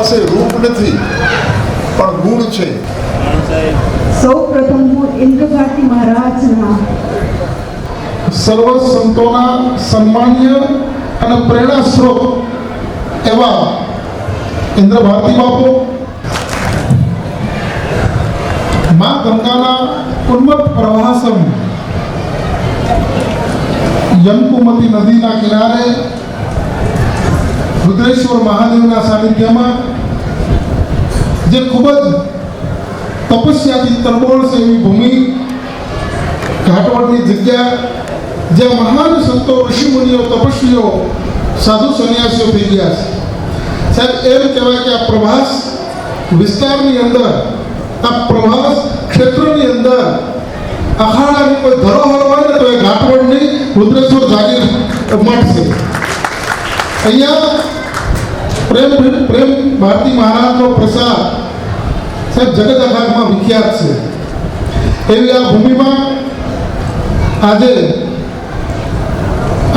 પાસે રૂપ નથી પણ ગુણ છે. સૌ પ્રથમ હું ઇન્દ્રભારતી મહારાજના સર્વ સંતોના સન્માન્ય અને પ્રેરણા સ્ત્રોત એવા ઇન્દ્રભારતી બાપુ. મા ગંગાના ઉન્મત પ્રવાસમ યમકુમતી નદીના કિનારે રુદ્રેશ્વર મહાદેવના સાનિધ્યમાં જે ખૂબ જ તપસ્યાથી તરબોળ છે એવી ભૂમિ ઘાટવડની જગ્યા જ્યાં મહાન સંતો, ઋષિમુનિઓ, તપસ્વીઓ, સાધુ સંન્યાસીઓ થઈ ગયા છે. સાહેબ, એમ કહેવાય કે આ પ્રવાસ વિસ્તારની અંદર, આ પ્રવાસ ક્ષેત્રની અંદર અખાડાની કોઈ ધરોહર હોય ને તો એ ઘાટવડની રુદ્રેશ્વર જાગીર મઠ છે. અહીંયા પ્રેમ પ્રેમ ભારતી મહારાજનો પ્રસાદ સાહેબ, જગત આખામાં વિખ્યાત છે. એવી આ ભૂમિમાં આજે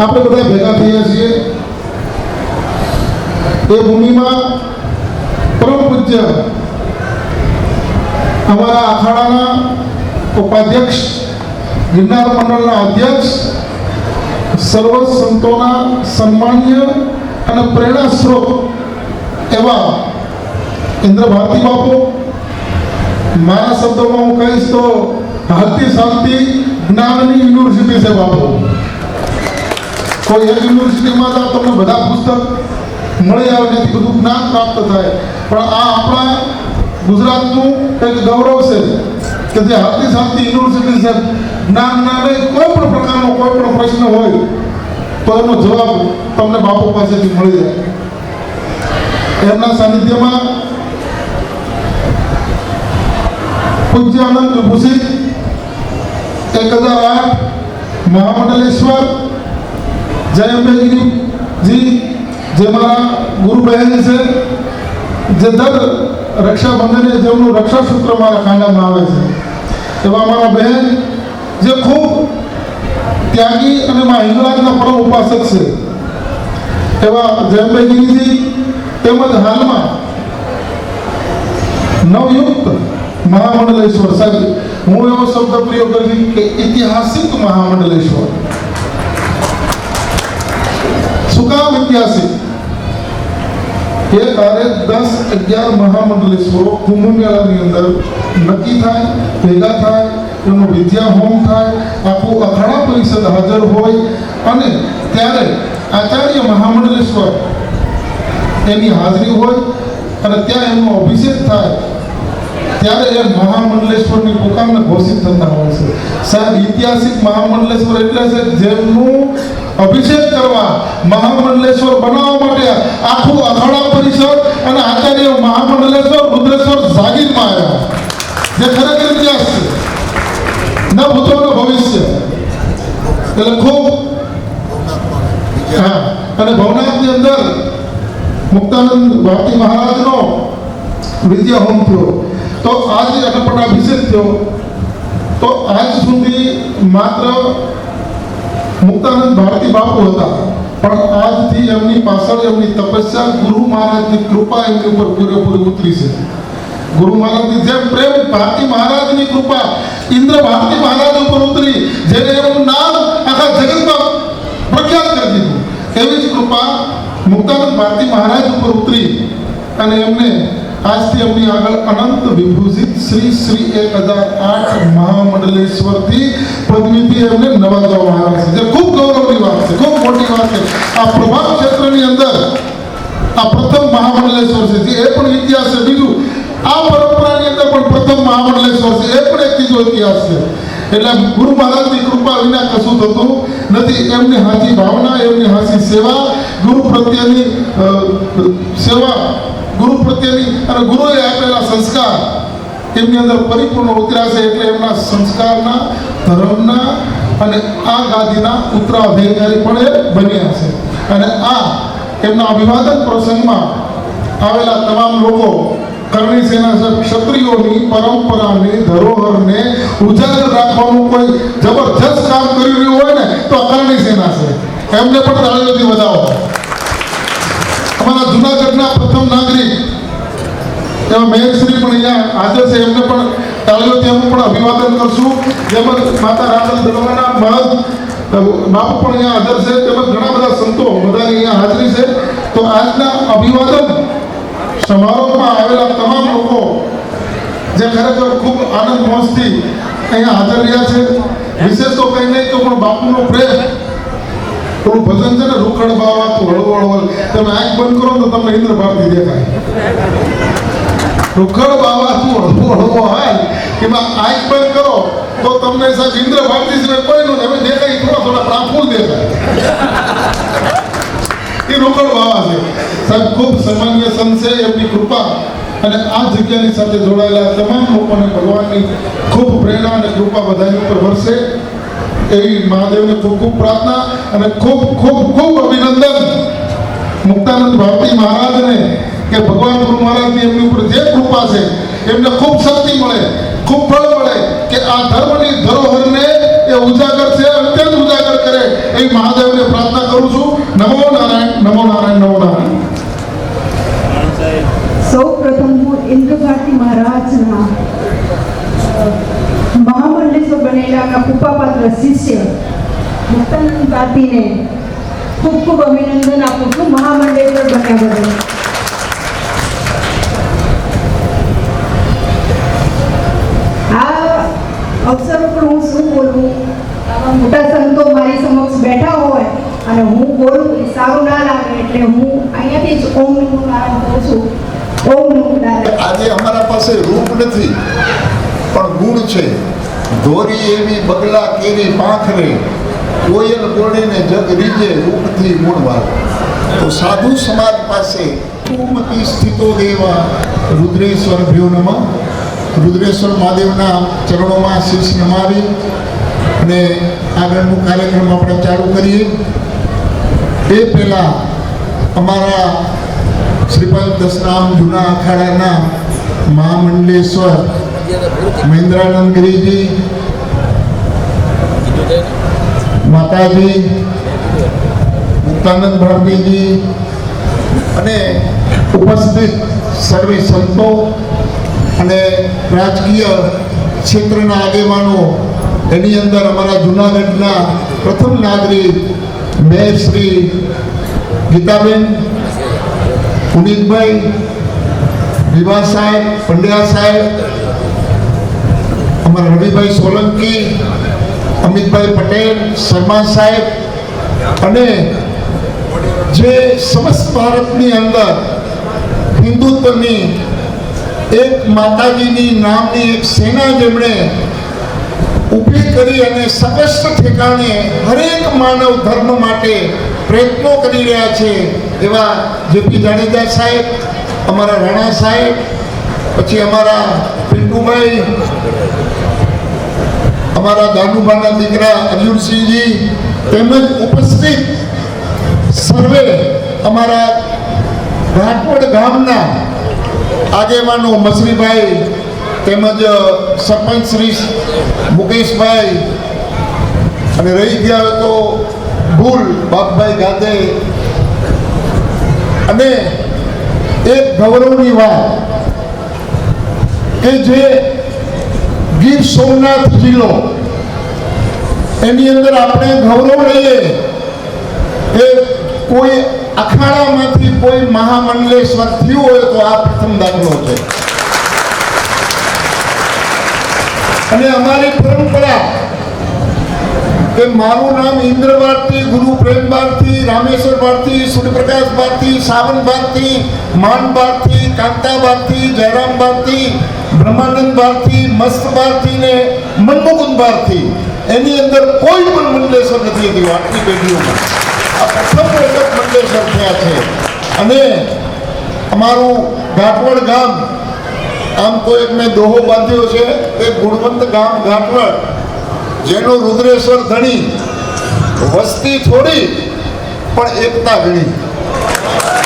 આપણે બધા ભેગા થયા છીએ. એ ભૂમિમાં પરમ પૂજ્ય અમારા અખાડાના ઉપાધ્યક્ષ, ગિરનાર મંડળના અધ્યક્ષ, સર્વ સંતોના સન્માન્ય અને પ્રેરણા સ્ત્રોત એવા ઇન્દ્ર ભારતી બાપુ, મારા શબ્દોમાં હું કહીશ તો હાલતી શાંતિ જ્ઞાનની યુનિવર્સિટી છે બાપુ. કોઈ એક યુનિવર્સિટીમાં જાઓ તમને બધા પુસ્તક મળી આવે જેથી બધું જ્ઞાન પ્રાપ્ત થાય. પણ આ આપણા ગુજરાતનું એક ગૌરવ છે કે જે હાલતી શાંતિ યુનિવર્સિટી છે જ્ઞાન ના લે કોઈ પણ પ્રકારનો કોઈ પણ પ્રશ્ન હોય, તો એનો જવાબ તમને બાપુ પાસેથી મળી જાય. એમના સાનિધ્યમાં પૂજ્ય અનંત વિભૂષિત એક હજાર આઠ મહામંડલેશ્વર જયંબેગીરીજી જે મારા ગુરુ બહેન છે જે દર રક્ષાબંધને જેમનું રક્ષાસૂત્ર મારા કાંડામાં આવે છે એવા મારા બહેન જે ખૂબ ત્યાગી અને મા હિંગળાજના પરમ ઉપાસક છે એવા જયંબેગીરીજી તેમજ હાલમાં નવયુક્ત મહામંડલેશ્વર સાહેબ, હું એવો શબ્દ પ્રયોગ કરી કે ઐતિહાસિક મહામંડલેશ્વર. શું કામ ઐતિહાસિક? એ તારે દસ અગિયાર મહામંડલેશ્વરો કુંભ મેળાની અંદર નક્કી થાય, ભેગા થાય એનો વિદ્યા હોમ થાય, આખું અખાડા પરિષદ હાજર હોય અને ત્યારે આચાર્ય મહામંડલેશ્વર એની હાજરી હોય અને ત્યાં એમનો અભિષેક થાય, ત્યારે એ મહામંડલેશ્વરની પુકારને ઘોષિત થતા હોય છે. સાહેબ, ઐતિહાસિક મહામંડલેશ્વર એટલે છે જેમનું અભિષેક કરવા, મહામંડલેશ્વર બનાવવા માટે આખું અખાડા પરિષદ અને આચાર્ય મહામંડલેશ્વર રુદ્રેશ્વર જાગીરમાં આવ્યા. જે ખરેખર ઇતિહાસ છે. ન ભૂતો ન ભવિષ્ય. એટલે ખૂબ, હા, અને ભવનાથની અંદર મુક્તાનંદ ભારતી મહારાજનો વિદ્યા હોમ થયો. તો આજે અટપટા અભિષેક થયો. તો આજ સુધી માત્ર મુક્તાનંદ ભારતી બાપુ હતા. પણ આજથી એમની પાછળ એમની તપસ્યા ગુરુ મહારાજની કૃપા એમની ઉપર પૂરેપૂરી ઉતરી છે. ગુરુ મહારાજની જેમ પ્રેમ ભારતી મહારાજની કૃપા ઇન્દ્ર ભારતી મહારાજ ઉપર ઉતરી, જેને એમનું નામ આખા જગતમાં પ્રખ્યાત કરી દીધું. એવી જ કૃપા મુક્તાનંદ ભારતી મહારાજ ઉપર ઉતરી અને એમને આજથી એમની આગળ અનંત વિભૂષિત શ્રી શ્રી એક હજાર આઠ મહામંડલેશ્વરથી પદવીથી એમને નવાજવામાં આવ્યા છે. જે ખૂબ ગૌરવની વાત છે, ખૂબ મોટી વાત છે. આ પ્રભાવ ક્ષેત્રની અંદર આ પ્રથમ મહામંડલેશ્વર છે. એ પણ ઇતિહાસ છે. બીજું, આ પરંપરાની અંદર પણ પ્રથમ મહામંડલેશ્વર છે. એ પણ એક ત્રીજો ઇતિહાસ છે. એટલે ગુરુ મહારાજની કૃપા વિના કશું થતું નથી. એમની હાથી ભાવના, એમની હાથી સેવા, ગુરુ પ્રત્યેની સેવા, ગુરુ પ્રત્યેની અને ગુરુએ આપેલા સંસ્કાર એમની અંદર પરિપૂર્ણ ઉતર્યા છે એટલે એમના સંસ્કારના, ધર્મના અને આ ગાદીના ઉત્તરાધિકારી પણ એ બન્યા છે. અને આ એમના અભિવાદન પ્રસંગમાં આવેલા તમામ લોકો કરણી સેના ક્ષત્રિયોની પરંપરાને, ધરોહરને ઉજાગર રાખવાનું કોઈ જબરજસ્ત કામ કરી રહ્યું હોય ને, તો અકરણી સેના છે. એમને પણ તાળીઓથી વધાવો. અમારા જુનાગઢના પ્રથમ નાગરિક, એવા મેયરશ્રી પણ અહીંયા હાજર છે. એમને પણ તાળીઓથી અમે પણ અભિવાદન કરશું. તેમજ માતા રાજન દરવાના મહદ બાપુ પણ અહીંયા હાજર છે. તેમજ ઘણા બધા સંતો બધાની અહીંયા હાજરી છે. તો આજના અભિવાદન સમારોહ ખરેખર ખૂબ આનંદ મોજથી અહીંયા હાજર રહ્યા છે. વિશેષ તો કંઈ નહીં, તો પણ બાપુનો પ્રેમ. થોડું ભજન છે ને, રૂખડ બાવા તો હળવો હળવો તમે આંખ બંધ કરો તો તમને ઇન્દ્ર ભારતી દેખાય. રૂખડ બાવા તું હળવો હળવો હાલ એમાં આંખ બંધ કરો તો તમને સાહેબ ઇન્દ્ર ભારતી સિવાય કોઈ નું તમે દેખાય, થોડા થોડા પ્રાફુલ દેખાય. એ રોકડ બાવા છે. સાહેબ, ખૂબ સામાન્ય સંત એમની કૃપા. અને આ જગ્યાની સાથે જોડાયેલા તમામ લોકોને ભગવાનની ખૂબ પ્રેરણા અને કૃપા બધાની ઉપર વરસે. એવી મહાદેવને ખૂબ ખૂબ પ્રાર્થના અને ખૂબ ખૂબ ખૂબ અભિનંદન. મુક્તાનંદ ભારતી મહારાજને કે ભગવાન ગુરુ મહારાજની એમની ઉપર જે કૃપા છે, એમને ખૂબ શક્તિ મળે, ખૂબ ફળ મળે કે આ ધર્મની ધરોહરને એ ઉજાગર છે, અત્યંત ઉજાગર કરે. એ મહાદેવને પ્રાર્થના કરું છું. નમો નારાયણ નમો નારાયણ નમો નારાયણ. સૌ પ્રથમ હું ઇન્દ્રભારતી મહારાજના મહામંડલેશ્વર બનેલા કૃપાપાત્ર શિષ્ય મુક્તાનંદ ખૂબ ખૂબ અભિનંદન આપું છું. મહામંડલેશ્વર બન્યા બદલ. અવસર પર હું શું બોલવું આવા મોટા સંતો મારી સમક્ષ બેઠા હોય અને હું બોલું સારું ના લાગે એટલે હું અહીંયાથી જ ઓમ નારાયણ કહું છું. આજે અમારા પાસે રૂપ નથી, પણ ગુણ છે. ધોરી એવી બગલા કેરી પાંખરે કોયલ બોલીને જગ રીજે રૂપથી ગુણવાર તો સાધુ સમાજ પાસે કુમતી સ્થિતો દેવા રુદ્રેશ્વર ભ્યો નમઃ. રુદ્રેશ્વર મહાદેવના ચરણોમાં શીશ નમાવી અને આગળનું કાર્યક્રમ આપણે ચાલુ કરીએ. એ પહેલાં અમારા શ્રીપાદ દસરામ જૂના અખાડાના મહામંડલેશ્વર, મહેન્દ્રાનંદ ગિરીજી, માતાજી, મુક્તાનંદ ભરતીજી અને ઉપસ્થિત સર્વે સંતો અને રાજકીય ક્ષેત્રના આગેવાનો, એની અંદર અમારા જૂનાગઢના પ્રથમ નાગરિક, મેયર શ્રી ગીતાબેન પુનિતભાઈ વિભા સાહેબ, પંડ્યા સાહેબ, અમારા રવિભાઈ સોલંકી, અમિતભાઈ પટેલ, શર્મા સાહેબ અને જે સમસ્ત ભારતની અંદર હિન્દુત્વની એક માતાજીની નામની એક સેના જેમણે ઊભી કરી અને સમસ્ત ઠેકાણે હરેક માનવ ધર્મ માટે પ્રયત્નો કરી રહ્યા છે એવા જેપી જાડેજા સાહેબ, અમારા રાણા સાહેબ, પછી અમારા પિન્ટુભાઈ, અમારા દાદુભાના દીકરા અર્જુનસિંહજી, તેમજ ઉપસ્થિત સર્વે અમારા ઘાટવડ ગામના આગેવાનો મસરીભાઈ, તેમજ સરપંચ શ્રી મુકેશભાઈ, અને રહી ગયા તો ભૂલ બાપભાઈ ગાંધે અને એક ગૌરવની વાત કે જે ગીર સોમનાથ જિલ્લો, એની અંદર આપણે ગૌરવ લઈએ કે કોઈ અખાડામાંથી કોઈ મહામંડલેશ્વર થયું હોય તો આ પ્રથમ દાખલો છે. અને અમારી પરંપરા કે મારું નામ ઇન્દ્ર ભારતી ગુરુ પ્રેમ ભારતી રામેશ્વર ભારતી, સૂર્યપ્રકાશ ભારતી, સાવન ભારતી માન ભારતી, કાંતા ભારતી, જયરામ ભારતી, બ્રહ્માનંદ ભારતી, મસ્ત ભારતી ને મનમોહન ભારતી. એની અંદર કોઈ પણ મંડલેશ્વર નથી થયું આટલી પેઢીઓમાં. આ પ્રથમ વખત મંડલેશ્વર થયા છે. અને અમારું ગાંઠવડ ગામ, આમ તો મેં દોહો બાંધ્યો છે એ ગુણવંત ગામ ઘાટવડ. જેનો રુદ્રેશ્વર ધણી, વસ્તી થોડી, પણ એકતા ઘણી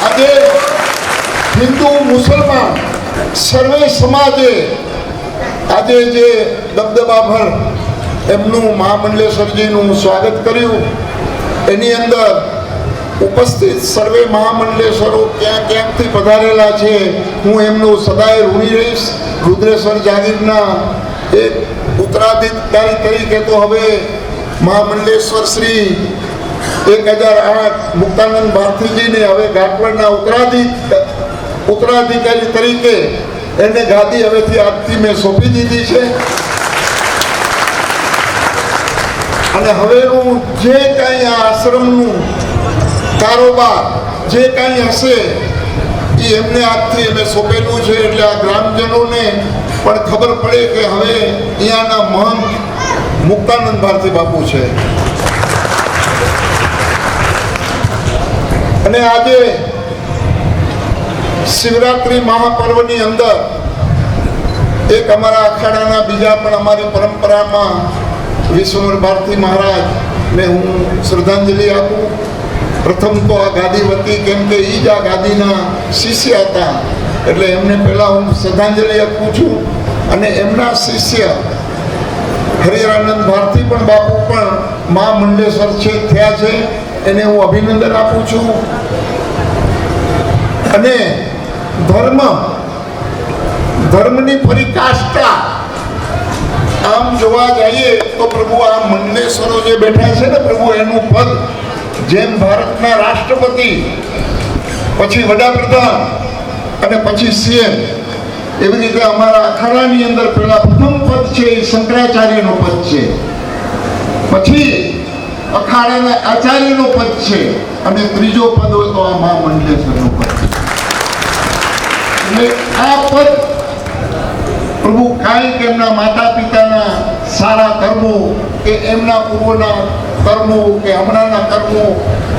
આજે હિન્દુ મુસલમાન સર્વે સમાજે આજે જે દબદબાભર એમનું મહામંડલેશ્વરજીનું સ્વાગત કર્યું, એની અંદર ઉપસ્થિત સર્વે મહામંડલેશ્વરો ક્યાં ક્યાંકથી પધારેલા છે, હું એમનું સદાય ઋણી રહીશ. રુદ્રેશ્વર જાગીરના એક ઉત્તરાધિકારી તરીકે તો હવે મહામંડલેશ્વર શ્રી એક હજાર આઠ મુક્તાનંદ ભારતીજીને હવે ગાંઠવણના ઉત્તરાધિક ઉત્તરાધિકારી તરીકે એને ગાદી હવેથી આજથી મેં સોંપી દીધી છે. અને હવેનું જે કાંઈ આ આશ્રમનું કારોબાર, જે કાંઈ હશે એ એમને આજથી અમે સોંપેલું છે એટલે આ ગ્રામજનોને પણ ખબર પડે કે હવે અહીંયાના મહંત મુક્તાનંદ ભારતી બાપુ છે. અને આજે શિવરાત્રિ મહાપર્વની અંદર એક અમારા અખાડાના બીજા પણ અમારી પરંપરામાં વિશ્વમર ભારતી મહારાજને હું શ્રદ્ધાંજલિ આપું. પ્રથમ તો આ ગાદી વતી કેમ કે એ જ આ ગાદીના શિષ્ય હતા. એટલે એમને પહેલાં હું શ્રદ્ધાંજલિ આપું છું અને એમના શિષ્ય હરિરાનંદ ભારતી પણ બાપુ પણ મા મંડેશ્વર છે, થયા છે, એને હું અભિનંદન આપું છું. અને ધર્મ, ધર્મની પરિકાષ્ઠા, આમ જોવા જઈએ તો પ્રભુ આ મંડેશ્વરો જે બેઠા છે ને પ્રભુ, એનું પદ જેમ ભારતના રાષ્ટ્રપતિ, પછી વડાપ્રધાન અને પછી સીએમ. એવી રીતે અમારા અખાડાની અંદર પેલા પ્રથમ પદ છે એ શંકરાચાર્યનું પદ છે. પછી અખાડાના આચાર્યનું પદ છે અને ત્રીજો પદ હોય તો આ મા મંડલેશ્વરનું પદ છે. એટલે આ પદ પ્રભુ કાંઈક એમના માતા પિતાના સારા કર્મો કે એમના પૂર્વના કર્મો કે હમણાંના કર્મો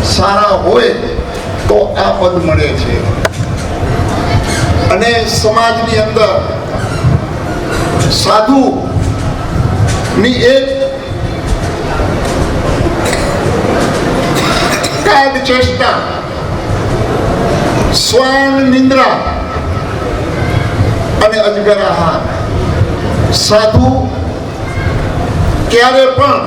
સારા હોય તો આ પદ મળે છે. અને સમાજની અંદર સાધુ ની એક ચેષ્ટા શ્વાન નિંદ્રા અને અજગર સાધુ ક્યારે પણ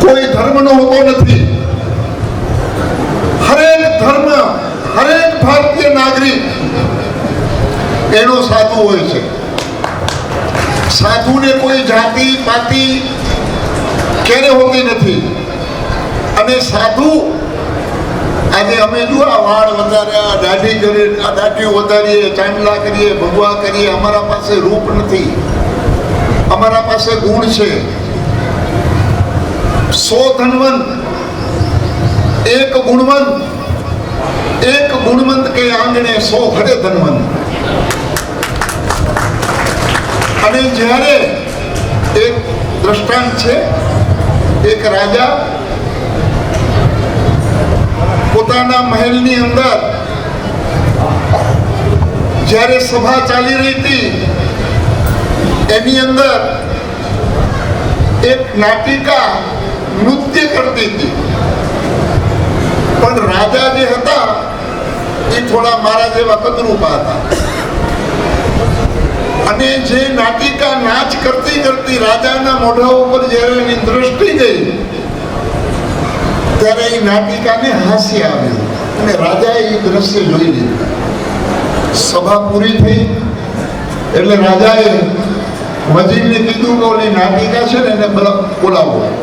કોઈ ધર્મનો હોતો નથી. હરેક ધર્મ હરેક ભારતીય નાગરિક એનો સાધુ હોય છે. સાધુને કોઈ જાતિ પાતિ ક્યારે હોતી નથી. અને સાધુ આજે અમે જો આ વાળ વધાર્યા, દાઢી કરી, આ દાઢીઓ વધારીએ, ચાંદલા કરીએ, ભગવા કરીએ. અમારા પાસે રૂપ નથી. અમારા પાસે ગુણ છે. સો ધનવંત. એક ગુણવંત. એક ગુણવંત કે આંગણે સો ઘડે ધનવંત. અને જ્યારે એક દ્રષ્ટાંત છે, એક રાજા પોતાના મહેલની અંદર જ્યારે સભા ચાલી રહી હતી, એની અંદર એક નાટિકા નૃત્ય કરતી હતી. પણ રાજા જે હતા, એ થોડા મારા જેવા કદરૂપા હતા. અને જે નાટિકા નાચ કરતી કરતી રાજાના મોઢા ઉપર જ્યારે એની દ્રષ્ટિ ગઈ ત્યારે એ નાટિકાને હાસ્ય આવ્યું અને રાજાએ એ દ્રશ્ય જોઈ લીધું. સભા પૂરી થઈ. એટલે રાજાએ વજીરને કીધું કે ઓલી નાટિકા છે ને એને બલ- બોલાવો.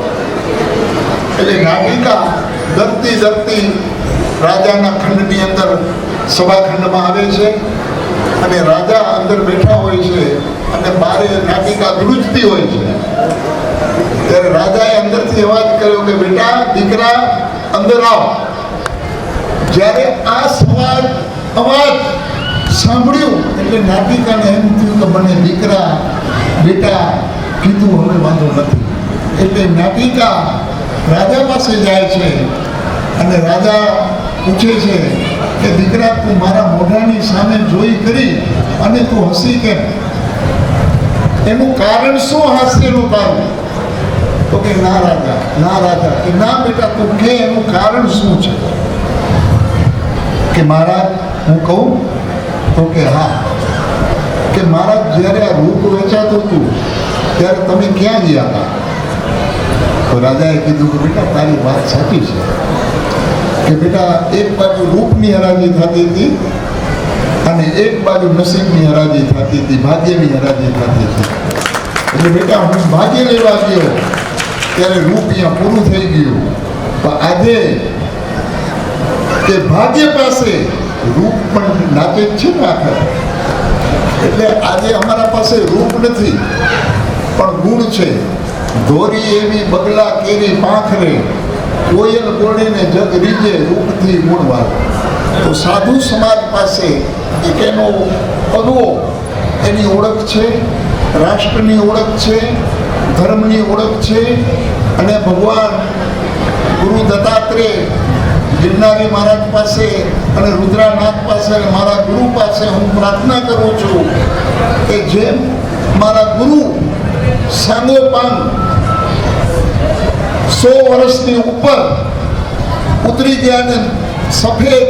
એટલે નાટિકા દરતી દરતી રાજાના ખંડની અંદર, સભાખંડમાં આવે છે. અને રાજા અંદર બેઠા હોય છે અને બારે નાટિકા ધ્રુજતી હોય છે. ત્યારે રાજાએ અંદરથી અવાજ કર્યો કે બેટા દીકરા, અંદર આવ. જ્યારે આ સવાલ અવાજ સાંભળ્યું, એટલે નાટિકાને એમ થયું કે મને દીકરા, બેટા કીધું હવે વાંધો નથી. એટલે નાટિકા રાજા પાસે જાય છે અને રાજા પૂછે છે કે દીકરા, તું મારા મોઢાની સામે જોઈ કરી અને તું હસી કેમ? એનું કારણ શું હાસ્યનું કારણ? તો કે ના રાજા ના રાજા કે ના બેટા, તું કે એનું કારણ શું છે? કે મહારાજ હું કહું? તો કે હા. કે મહારાજ જ્યારે આ રૂપ વેચાતું હતું, ત્યારે તમે ક્યાં ગયા હતા? તો રાજાએ કીધું કે બેટા, તારી વાત સાચી છે. કે બેટા, એક બાજુ રૂપની હરાજી થતી હતી અને એક બાજુ નસીબની હરાજી થતી હતી, ભાગ્યની હરાજી થતી હતી. એટલે બેટા, હું ભાગ્ય લેવા ગયો. ત્યારે રૂપ અહીંયા પૂરું થઈ ગયું. પણ આજે કે ભાગ્ય પાસે રૂપ પણ જ છે ને આખર? એટલે આજે અમારા પાસે રૂપ નથી, પણ ગુણ છે. ધોરી એવી બગલા કેરી પાંખરે કોયલ બોલીને જગ રીજે રૂપથી ગુણવાળ તો સાધુ સમાજ પાસે એક એનો પદવો એની ઓળખ છે, રાષ્ટ્રની ઓળખ છે ધર્મની ઓળખ છે અને ભગવાન ગુરુ દત્તાત્રેય ગિરનારી મહારાજ પાસે અને રુદ્રાનાથ પાસે અને મારા ગુરુ પાસે હું પ્રાર્થના કરું છું કે જેમ મારા ગુરુ સાંગોપાંગ સો વર્ષની ઉપર ઉતરી ગયા સફેદ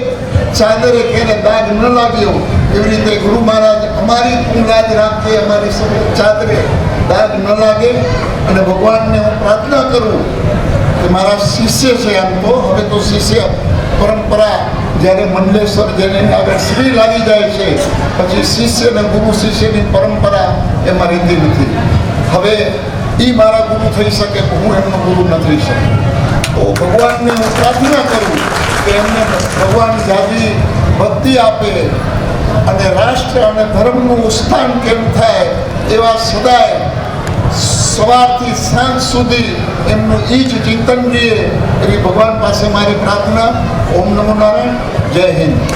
ચાદરે કેને દાગ ન લાગ્યો, એવી રીતે ગુરુ મહારાજ અમારી પણ લાજ રાખે, અમારી સફેદ ચાદરે દાગ ન લાગે અને ભગવાનને હું પ્રાર્થના કરું કે મારા શિષ્ય છે આમ તો, હવે તો શિષ્ય પરંપરા જ્યારે મંડલેશ્વર જેને આગળ શ્રી લાગી જાય છે, પછી શિષ્ય અને ગુરુ શિષ્યની પરંપરા એમાં રહેતી નથી. હવે એ મારા ગુરુ થઈ શકે હું એમનો ગુરુ ન થઈ શકું. તો ભગવાનને હું પ્રાર્થના કરું કે એમને ભગવાન જાજી ભક્તિ આપે અને રાષ્ટ્ર અને ધર્મનું ઉત્થાન કેમ થાય એવા સદાય સવારથી સાંજ સુધી એમનું એ જ ચિંતન રહીએ એવી ભગવાન પાસે મારી પ્રાર્થના. ઓમ નમો નારાયણ. જય હિન્દ.